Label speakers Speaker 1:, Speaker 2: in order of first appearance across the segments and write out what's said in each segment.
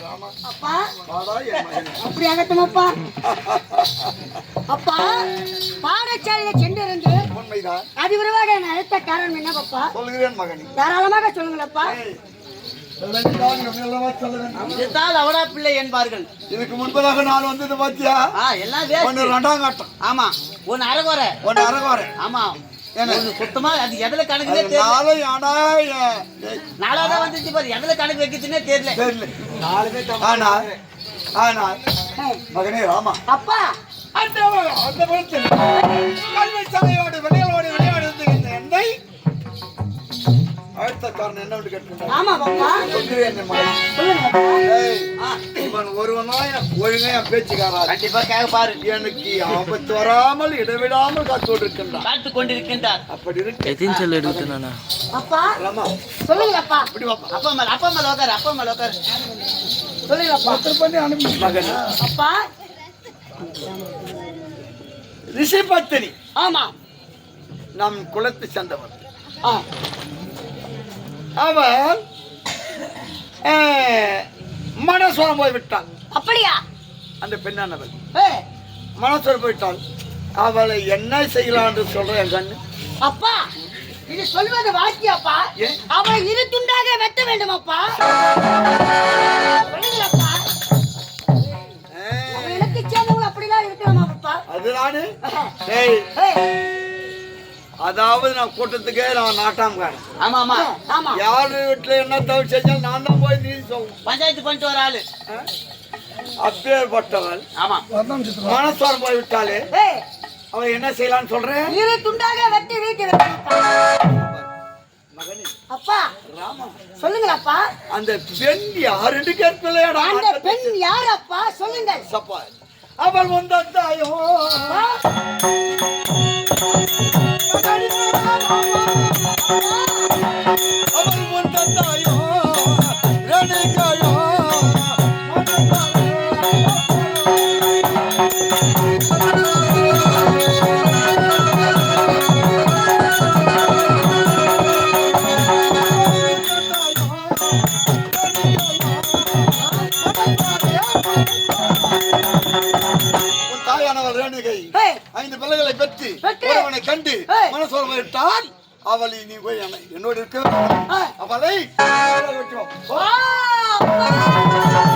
Speaker 1: அப்பா.
Speaker 2: என்
Speaker 1: அப்படி அப்பா பாடசாலையில சென்றிருந்து
Speaker 2: உண்மைதான்
Speaker 1: அதிவிரைவாக என்னை அழைத்த காரணம் என்ன அப்பா
Speaker 2: சொல்கிறேன் மகனே.
Speaker 1: தாராளமாக சொல்லுங்களப்பா.
Speaker 3: இதுதான் அவடா பிள்ளை என்பார்கள்.
Speaker 2: இதுக்கு முன்பதாக நான் வந்தது பாத்தியா?
Speaker 3: ஆ எல்லாம்
Speaker 2: ஒன்னு ரெண்டாம் கட்டம்.
Speaker 3: ஆமா ஒன்னு அரைகுறை.
Speaker 2: ஒன்னு அரகுறேன்
Speaker 3: ஆமா சுத்தமா அது எதுல கணக்குனே தெரியல.
Speaker 2: நாளை ஆனா ஏ- ஏய்,
Speaker 3: நாலாதான் வந்துச்சு பாரு எதுல கணக்கு வைக்கிறதுனே தெரியல.
Speaker 2: தெரியல. ஆனா ஆனா மகனே ராமா.
Speaker 1: அப்பா.
Speaker 2: அந்த அந்த
Speaker 1: சொல்லுங்க அப்பா.
Speaker 2: ஏய், இவன் ஒருவனா ஒழுங்கா என் பேச்சுக்காராது
Speaker 3: கண்டிப்பா கேட்க பாரு.
Speaker 2: எனக்கு ஆபத்து வராமல் இடைவிடாமல் காத்து கொண்டிருக்கின்றான்.
Speaker 3: பார்த்து கொண்டிருக்கின்றார்.
Speaker 2: அப்படி இருக்கு.
Speaker 4: எத்தின் செல் எடுத்துனா
Speaker 1: அப்பா சொல்லுங்க அப்பா
Speaker 2: இப்படி வாப்பா
Speaker 3: அப்பா மேல அப்பா மேல உட்காரு அப்பா மேல உட்காரு
Speaker 1: சொல்லுங்க அப்பா
Speaker 2: பத்திரம் பண்ணி அனுப்பி. மகன்.
Speaker 1: அப்பா
Speaker 2: ரிஷி பத்தினி.
Speaker 1: ஆமா.
Speaker 2: நம் குலத்தை சேர்ந்தவர்
Speaker 1: ஆ.
Speaker 2: அவன் மனசோரம் போய் விட்டான்
Speaker 1: அப்படியா?
Speaker 2: அந்த பெண்ணானவள் மனசோரம் போயிட்டாள் அவளை என்ன செய்யலாம் என்று சொல்றேன் கண்ணு.
Speaker 1: அப்பா இது சொல்வது வாக்கியப்பா? அவளை இரு துண்டாக வெட்ட வேண்டும் அப்பா எனக்கு சேர்ந்தவங்க அப்படிலாம் இருக்கலாமா அப்பா
Speaker 2: அது நானு? ஏய்.
Speaker 1: ஏய்,
Speaker 2: அதாவது நான் கூட்டத்துக்கே நான் நாட்டாமக்காரன்
Speaker 3: ஆமா ஆமா
Speaker 1: ஆமா.
Speaker 2: யார் வீட்டுல என்ன தவறு செஞ்சாலும் நான் தான் போய் நீதி சொல்லணும்
Speaker 3: பஞ்சாயத்து பண்ணிட்டு வர ஆளு.
Speaker 2: அப்பேற்பட்டவள்
Speaker 3: ஆமா.
Speaker 2: மனசோரம் போய் விட்டாலே அவன் என்ன செய்யலாம்னு சொல்றேன்
Speaker 1: இரு துண்டாக வெட்டி வீட்டு அப்பா
Speaker 2: ராமா
Speaker 1: சொல்லுங்களப்பா.
Speaker 2: அந்த பெண் யாருன்னு கேட்கலையாடா
Speaker 1: அந்த பெண் யார் அப்பா சொல்லுங்க
Speaker 2: அவள் வந்தாயோ அவள் பெற்று. ஒருவனை கண்டு. மனசோர்வு விட்டால் அவளை நீ போய் என்னை- என்னோடு இருக்க. அவளை வெட்டுவோம்.
Speaker 1: வா, அப்பா.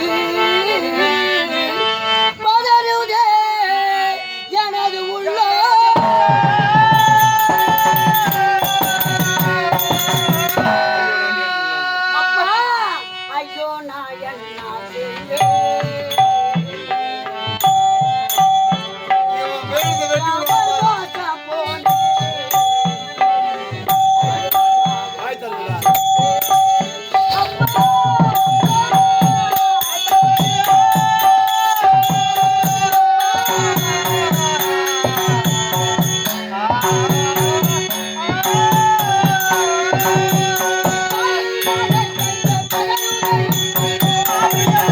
Speaker 1: Thank you.